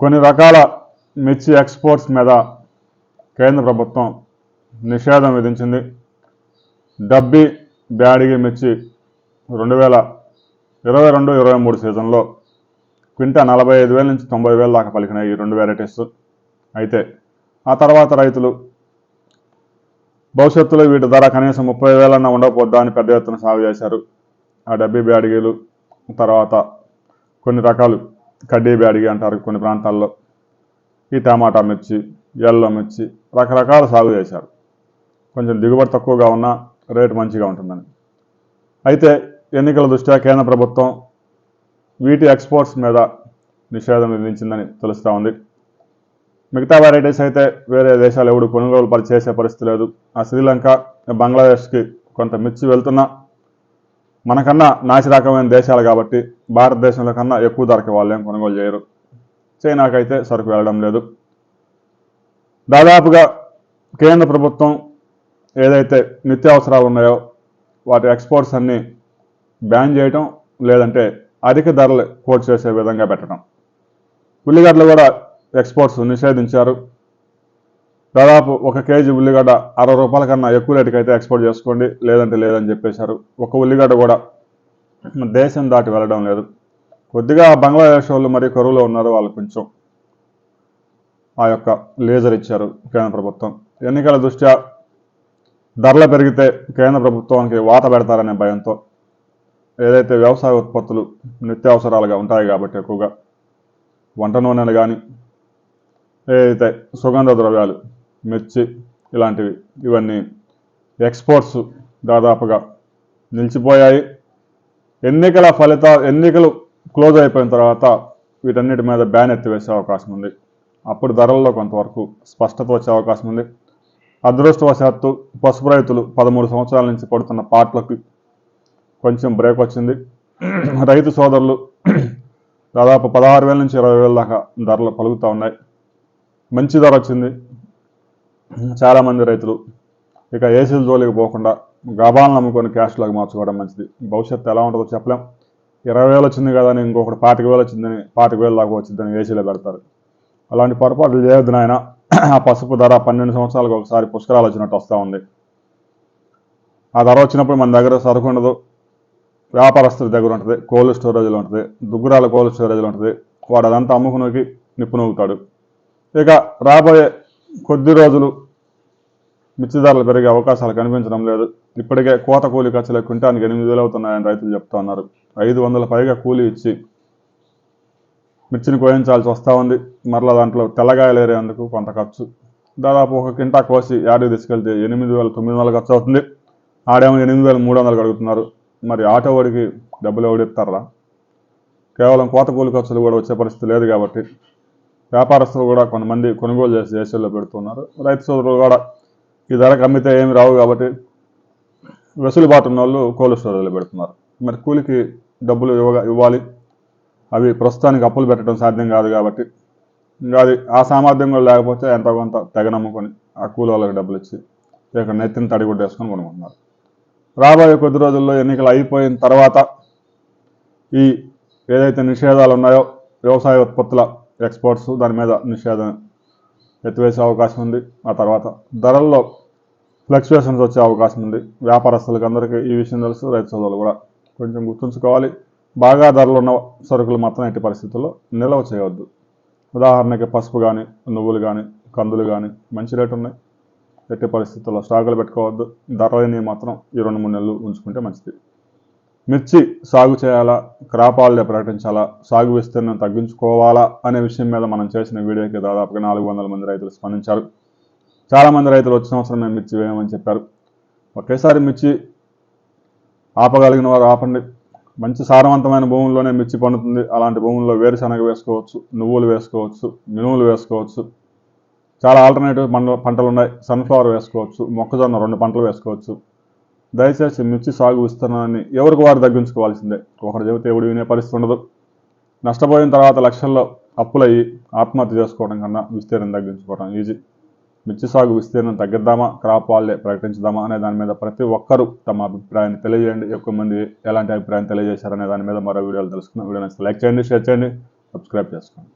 కొన్ని రకాల మిర్చి ఎక్స్పోర్ట్స్ మీద కేంద్ర ప్రభుత్వం నిషేధం విధించింది. డబ్బి బ్యాడిగి మిర్చి రెండు వేల ఇరవై రెండు ఇరవై మూడు సీజన్లో క్వింటా నలభై ఐదు వేల నుంచి తొంభై వేల దాకా పలికినాయి ఈ రెండు వెరైటీస్ అయితే ఆ తర్వాత రైతులు భవిష్యత్తులో వీటి ధర కనీసం ముప్పై వేలన్నా ఉండకపోద్దా అని పెద్ద ఎత్తున సాగు చేశారు. ఆ డబ్బీ బ్యాడిగీలు తర్వాత కొన్ని రకాలు కడ్డీ బ్యాడిగి అంటారు కొన్ని ప్రాంతాల్లో. ఈ టమాటా మిర్చి ఎల్లో మిర్చి రకరకాల సాగు చేశారు. కొంచెం దిగుబడి తక్కువగా ఉన్నా రేటు మంచిగా ఉంటుందని. అయితే ఎన్నికల దృష్ట్యా కేంద్ర ప్రభుత్వం వీటి ఎక్స్పోర్ట్స్ మీద నిషేధం విధించిందని తెలుస్తూ ఉంది. మిగతా వెరైటీస్ అయితే వేరే దేశాలు ఎవడు కొనుగోలు పరి చేసే పరిస్థితి లేదు. ఆ శ్రీలంక బంగ్లాదేశ్కి కొంత మిర్చి వెళ్తున్నా మనకన్నా నాసి రకమైన దేశాలు కాబట్టి భారతదేశంలో కన్నా ఎక్కువ ధరకి వాళ్ళేం కొనుగోలు చేయరు. చైనాకైతే సరుకు వెళ్ళడం లేదు. దాదాపుగా కేంద్ర ప్రభుత్వం ఏదైతే నిత్యావసరాలు ఉన్నాయో వాటి ఎక్స్పోర్ట్స్ అన్నీ బ్యాన్ చేయటం లేదంటే అధిక ధరలు కోట్ చేసే విధంగా పెట్టడం. ఉల్లిగడ్డలు కూడా ఎక్స్పోర్ట్స్ నిషేధించారు. దాదాపు ఒక కేజీ ఉల్లిగడ్డ అరవై రూపాయల కన్నా ఎక్కువ రేటుకి అయితే ఎక్స్పోర్ట్ చేసుకోండి. లేదంటే లేదని చెప్పేశారు. ఒక ఉల్లిగడ్డ కూడా దేశం దాటి వెళ్ళడం లేదు. కొద్దిగా బంగ్లాదేశ్ వాళ్ళు మరి కరువులో ఉన్నారు. వాళ్ళు కొంచెం ఆ యొక్క లేజర్ ఇచ్చారు కేంద్ర ప్రభుత్వం. ఎన్నికల దృష్ట్యా ధరలు పెరిగితే కేంద్ర ప్రభుత్వానికి వాత పెడతారనే భయంతో ఏదైతే వ్యవసాయ ఉత్పత్తులు నిత్యావసరాలుగా ఉంటాయి కాబట్టి ఎక్కువగా వంట నూనెలు కానీ ఏదైతే సుగంధ ద్రవ్యాలు మిర్చి ఇలాంటివి. ఇవన్నీ ఎక్స్పోర్ట్స్ దాదాపుగా నిలిచిపోయాయి. ఎన్నికల ఫలితాలు ఎన్నికలు క్లోజ్ అయిపోయిన తర్వాత వీటన్నిటి మీద బ్యాన్ ఎత్తివేసే అవకాశం ఉంది. అప్పుడు ధరల్లో కొంతవరకు స్పష్టత వచ్చే అవకాశం ఉంది. అదృష్టవశాత్తు పసుపు రైతులు పదమూడు సంవత్సరాల నుంచి పడుతున్న పాటలకు కొంచెం బ్రేక్ వచ్చింది. రైతు సోదరులు దాదాపు పదహారు వేల నుంచి ఇరవై వేల దాకా ధరలు పలుకుతూ ఉన్నాయి. మంచి ధర వచ్చింది. చాలామంది రైతులు ఇక ఏసీల జోలికి పోకుండా గబాలను నమ్ముకొని లాగా మార్చుకోవడం మంచిది. భవిష్యత్తు ఎలా ఉంటుందో చెప్పలేం. ఇరవై వేలు వచ్చింది కదా అని ఇంకొకటి పాతిక వేలు వచ్చిందని పాతిక వేలు దాకా వచ్చిందని ఏసీలో పెడతారు. అలాంటి పొరపాట్లు చేయొద్దు నాయన. ఆ పసుపు ధర పన్నెండు సంవత్సరాలకు ఒకసారి పుష్కరాలు వచ్చినట్టు వస్తూ ఉంది. ఆ ధర వచ్చినప్పుడు మన దగ్గర సరుకు ఉండదు. వ్యాపారస్తుల దగ్గర ఉంటుంది కోల్డ్ స్టోరేజ్లో ఉంటుంది దుగ్గురాల కోల్డ్ స్టోరేజ్లో ఉంటుంది. వాడు అదంతా అమ్ముకునేకి నిప్పు నవ్వుతాడు ఇక రాబోయే కొద్ది రోజులు మిర్చి ధరలు పెరిగే అవకాశాలు కనిపించడం లేదు. ఇప్పటికే కోత కూలి ఖర్చులు క్వింటానికి ఎనిమిది వేలు అవుతున్నాయని రైతులు చెప్తా ఉన్నారు. ఐదు వందల పైగా కూలీ ఇచ్చి మిర్చిని కోయించాల్సి వస్తూ ఉంది. మరలా దాంట్లో తెల్లగాయలు ఏరేందుకు కొంత ఖర్చు. దాదాపు ఒక కింటా కోసి యాడికి తీసుకెళ్తే ఎనిమిది వేల తొమ్మిది వందలు ఖర్చు అవుతుంది. ఆడేమో ఎనిమిది వేల మూడు వందలు అడుగుతున్నారు మరి ఆటో వాడికి డబ్బులు ఎవడిస్తారా కేవలం కోత కూలి ఖర్చులు కూడా వచ్చే పరిస్థితి లేదు కాబట్టి వ్యాపారస్తులు కూడా కొంతమంది కొనుగోలు చేసి దేశాల్లో పెడుతున్నారు. రైతు సోదరులు కూడా ఈ ధరకు అమ్మితే ఏమి రావు కాబట్టి వెసులుబాటు ఉన్న వాళ్ళు కోల్డ్ స్టోరేజ్లో పెడుతున్నారు. మరి కూలికి డబ్బులు ఇవ్వగా ఇవ్వాలి. అవి ప్రస్తుతానికి అప్పులు పెట్టడం సాధ్యం కాదు కాబట్టి. ఇంకా అది ఆ సామర్థ్యం కూడా లేకపోతే ఎంతో కొంత తెగనమ్ముకొని ఆ కూలి వాళ్ళకి డబ్బులు ఇచ్చి ఇక నెత్తిన తడిగుడ్డ వేసుకొని కొనుక్కుంటున్నారు. రాబోయే కొద్ది రోజుల్లో ఎన్నికలు అయిపోయిన తర్వాత ఈ ఏదైతే నిషేధాలు ఉన్నాయో వ్యవసాయ ఉత్పత్తుల ఎక్స్పోర్ట్స్ దాని మీద నిషేధం ఎత్తివేసే అవకాశం ఉంది. ఆ తర్వాత ధరల్లో ఫ్లక్చువేషన్స్ వచ్చే అవకాశం ఉంది. వ్యాపారస్తులకు అందరికీ ఈ విషయం తెలుసు. రైతు సోదరులు కూడా కొంచెం గుర్తుంచుకోవాలి. బాగా ధరలు ఉన్న సరుకులు మాత్రం ఎట్టి పరిస్థితుల్లో నిల్వ చేయవద్దు. ఉదాహరణకి పసుపు కానీ నువ్వులు కానీ కందులు కానీ మంచి రేటు ఉన్నాయి. ఎట్టి పరిస్థితుల్లో స్టాకులు పెట్టుకోవద్దు. ధరలని మాత్రం ఈ రెండు మూడు నెలలు ఉంచుకుంటే మంచిది. మిర్చి సాగు చేయాలా? క్రాప్ హాలిడే ప్రకటించాలా? సాగు విస్తీర్ణం తగ్గించుకోవాలా? అనే విషయం మీద మనం చేసిన వీడియోకి దాదాపుగా నాలుగు వందల మంది రైతులు స్పందించారు. చాలామంది రైతులు వచ్చిన అవసరం మేము మిర్చి వేయమని చెప్పారు. ఒకేసారి మిర్చి ఆపగలిగిన వారు ఆపండి. మంచి సారవంతమైన భూముల్లోనే మిర్చి పండుతుంది. అలాంటి భూముల్లో వేరుశనగ వేసుకోవచ్చు నువ్వులు వేసుకోవచ్చు మినువులు వేసుకోవచ్చు. చాలా ఆల్టర్నేటివ్ పంటలు ఉన్నాయి సన్ఫ్లవర్ వేసుకోవచ్చు మొక్కజొన్న రెండు పంటలు వేసుకోవచ్చు. దయచేసి మిర్చి సాగు విస్తీర్ణాన్ని ఎవరికి వారు తగ్గించుకోవాల్సిందే? ఒకటి చెబితే ఎవడు వినే పరిస్థితి ఉండదు. నష్టపోయిన తర్వాత లక్షల్లో అప్పులయ్యి ఆత్మహత్య చేసుకోవడం కన్నా విస్తీర్ణం తగ్గించుకోవడం ఈజీ మిర్చి సాగు విస్తీర్ణం తగ్గిద్దామా? క్రాప్ వాళ్ళే ప్రకటించుదామా? అనే దాని మీద ప్రతి ఒక్కరూ తమ అభిప్రాయాన్ని తెలియజేయండి. ఎక్కువ మంది ఎలాంటి అభిప్రాయం తెలియజేశారనే దాని మీద మరో వీడియోలు తెలుసుకున్న వీడియో లైక్ చేయండి షేర్ చేయండి సబ్స్క్రైబ్ చేసుకోండి.